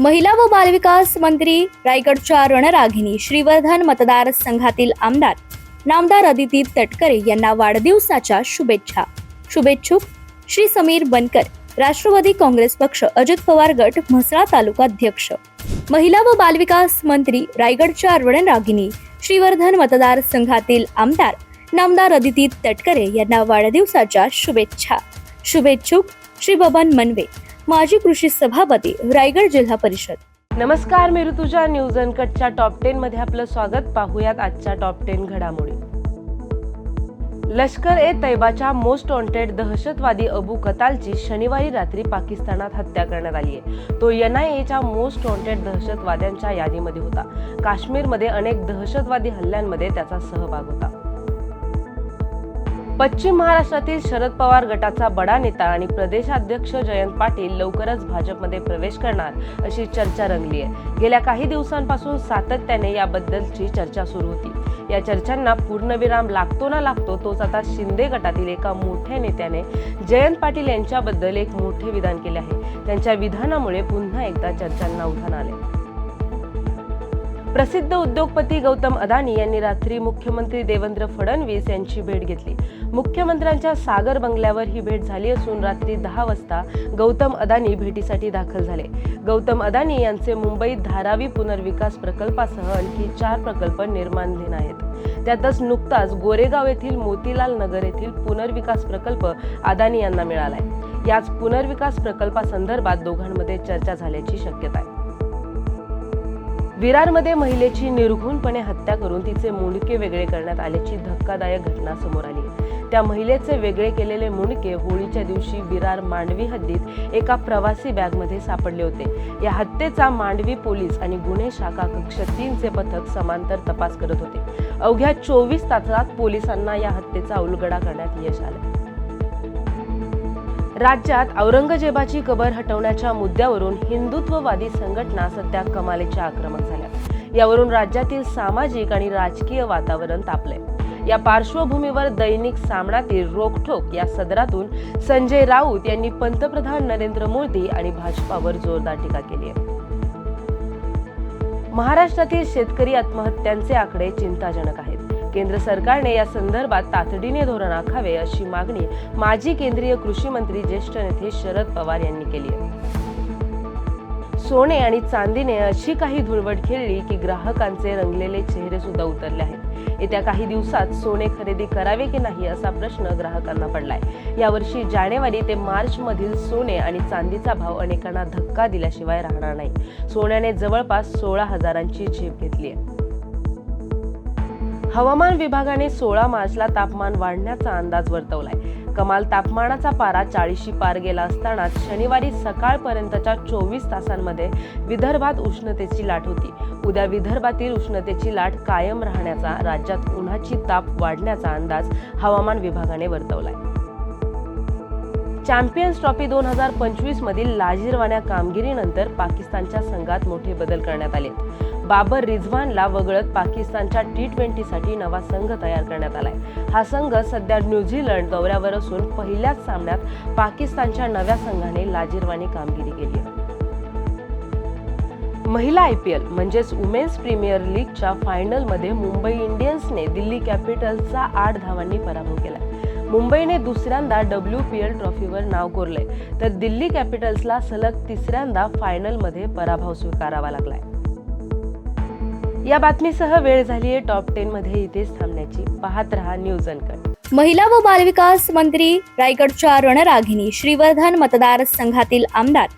महिला व बालविकास मंत्री रायगडच्या रणरागिणी श्रीवर्धन मतदारसंघातील आमदार नामदार अदिती तटकरे यांना वाढदिवसाच्या शुभेच्छा. शुभेच्छुक श्री समीर बनकर राष्ट्रवादी काँग्रेस पक्ष अजित पवार गट म्हसळा तालुका अध्यक्ष. महिला व बालविकास मंत्री रायगडच्या रणरागिणी श्रीवर्धन मतदारसंघातील आमदार नामदार अदिती तटकरे यांना वाढदिवसाच्या शुभेच्छा. शुभेच्छुक श्री बबन मनवे माजी कृषी सभापती रायगड जिल्हा परिषद. नमस्कार मी ऋतुजा. न्यूज अनकटच्या टॉप टेन मध्ये आपलं स्वागत. पाहूयात आजच्या टॉप टेन घडामोडी. लष्कर ए तैबाच्या मोस्ट वॉन्टेड दहशतवादी अबू कतालची शनिवारी रात्री पाकिस्तानात हत्या करण्यात आली आहे. तो एन आय एच्या मोस्ट वॉन्टेड दहशतवाद्यांच्या यादीमध्ये होता. काश्मीरमध्ये अनेक दहशतवादी हल्ल्यांमध्ये त्याचा सहभाग होता. पश्चिम महाराष्ट्रातील शरद पवार गटाचा बडा नेता आणि प्रदेशाध्यक्ष जयंत पाटील लवकरच भाजपमध्ये प्रवेश करणार अशी चर्चा रंगली आहे गेल्या काही दिवसांपासून सातत्याने याबद्दलची चर्चा सुरू होती. या चर्चांना पूर्णविराम लागतो ना लागतो तोच आता शिंदे गटातील एका मोठ्या नेत्याने जयंत पाटील यांच्याबद्दल एक मोठे विधान केले आहे. त्यांच्या विधानामुळे पुन्हा एकदा चर्चांना उधाण आले प्रसिद्ध उद्योगपती गौतम अदानी यांनी रात्री मुख्यमंत्री देवेंद्र फडणवीस यांची भेट घेतली. मुख्यमंत्र्यांच्या सागर बंगल्यावर ही भेट झाली असून रात्री दहा वाजता गौतम अदानी भेटीसाठी दाखल झाले. गौतम अदानी यांचे मुंबईत धारावी पुनर्विकास प्रकल्पासह आणखी चार प्रकल्प निर्माणधीन आहेत. त्यातच नुकताच गोरेगाव येथील मोतीलाल नगर येथील पुनर्विकास प्रकल्प अदानी यांना मिळालाय. याच पुनर्विकास प्रकल्पासंदर्भात दोघांमध्ये चर्चा झाल्याची शक्यता आहे. विरारमध्ये महिलेची निर्घुणपणे हत्या करून तिचे मुंडके वेगळे करण्यात आल्याची धक्कादायक घटना समोर आली. त्या महिलेचे वेगळे केलेले मुंडके होळीच्या दिवशी विरार मांडवी हद्दीत एका प्रवासी बॅगमध्ये सापडले होते. या हत्येचा मांडवी पोलीस आणि गुन्हे शाखा कक्ष तीनचे पथक समांतर तपास करत होते. अवघ्या चोवीस तासात पोलिसांना या हत्येचा उलगडा करण्यात यश आलं. राज्यात औरंगजेबाची कबर हटवण्याच्या मुद्द्यावरून हिंदुत्ववादी संघटना सध्या कमालीच्या आक्रमक झाल्या. यावरून राज्यातील सामाजिक आणि राजकीय वातावरण तापले. या पार्श्वभूमीवर दैनिक सामनातील रोखठोक या सदरातून संजय राऊत यांनी पंतप्रधान नरेंद्र मोदी आणि भाजपावर जोरदार टीका केली आहे. महाराष्ट्रातील शेतकरी आत्महत्यांचे आकडे चिंताजनक आहेत. केंद्र सरकारने या संदर्भात तातडीने धोरण आखावे अशी मागणी माजी केंद्रीय कृषी मंत्री ज्येष्ठ नेते शरद पवार यांनी केली आहे. सोने आणि चांदीने अशी काही धुळवट खेळली की ग्राहकांचे रंगलेले चेहरे सुद्धा उतरले आहेत. येत्या काही दिवसात सोने खरेदी करावे की नाही असा प्रश्न ग्राहकांना पडलाय. यावर्षी जानेवारी ते मार्च मधील सोने आणि चांदीचा भाव अनेकांना धक्का दिल्याशिवाय राहणार नाही. सोन्याने जवळपास सोळा हजारांची झेप घेतली आहे. हवामान विभागाने सोळा मार्चला तापमान वाढण्याचा अंदाज वर्तवलाय. कमाल तापमानाचा पारा चाळीशी पार गेला असताना शनिवारी सकाळपर्यंतच्या चोवीस तासांमध्ये विदर्भात उष्णतेची लाट होती. उद्या विदर्भातील उष्णतेची लाट कायम राहण्याचा राज्यात उन्हाची ताप वाढण्याचा अंदाज हवामान विभागाने वर्तवलाय. चॅम्पियन्स ट्रॉफी दोन हजार पंचवीस मधील लाजीरवाण्या कामगिरीनंतर पाकिस्तानच्या संघात मोठे बदल करण्यात आले बाबर रिझवानला वगळत पाकिस्तानच्या टी ट्वेंटीसाठी नवा संघ तयार करण्यात आलाय. हा संघ सध्या न्यूझीलंड दौऱ्यावर असून पहिल्याच सामन्यात पाकिस्तानच्या नव्या संघाने लाजीरवाणी कामगिरी केली आहे. महिला आय पी एल म्हणजेच वुमेन्स प्रीमियर लीगच्या फायनलमध्ये मुंबई इंडियन्सने दिल्ली कॅपिटल्सचा आठ धावांनी पराभव केला मुंबईने दुसऱ्यांदा डब्ल्यू पी एल ट्रॉफीवर नाव कोरले तर दिल्ली कॅपिटल्सला सलग तिसऱ्यांदा फायनलमध्ये पराभव स्वीकारावा लागलाय. या बातमीसह वेळ झाली आहे टॉप टेन मध्ये इथेच थांबण्याची. पाहत रहा न्यूज अनकट. महिला व बालविकास मंत्री रायगडच्या रणरागिणी श्रीवर्धन मतदारसंघातील आमदार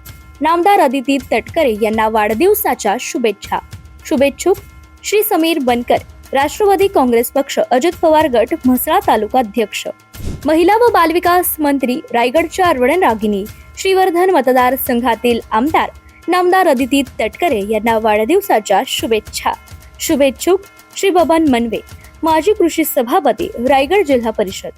नामदार अदिती तटकरे यांना वाढदिवसाच्या शुभेच्छा. शुभेच्छुक श्री समीर बनकर राष्ट्रवादी काँग्रेस पक्ष अजित पवार गट म्हसळा तालुका अध्यक्ष. महिला व बालविकास मंत्री रायगडच्या रणरागिणी श्रीवर्धन मतदारसंघातील आमदार नामदार अदिती तटकरे यांना वाढदिवसाच्या शुभेच्छा. शुभेच्छुक श्री बबन मनवे माजी कृषी सभापती रायगड जिल्हा परिषद.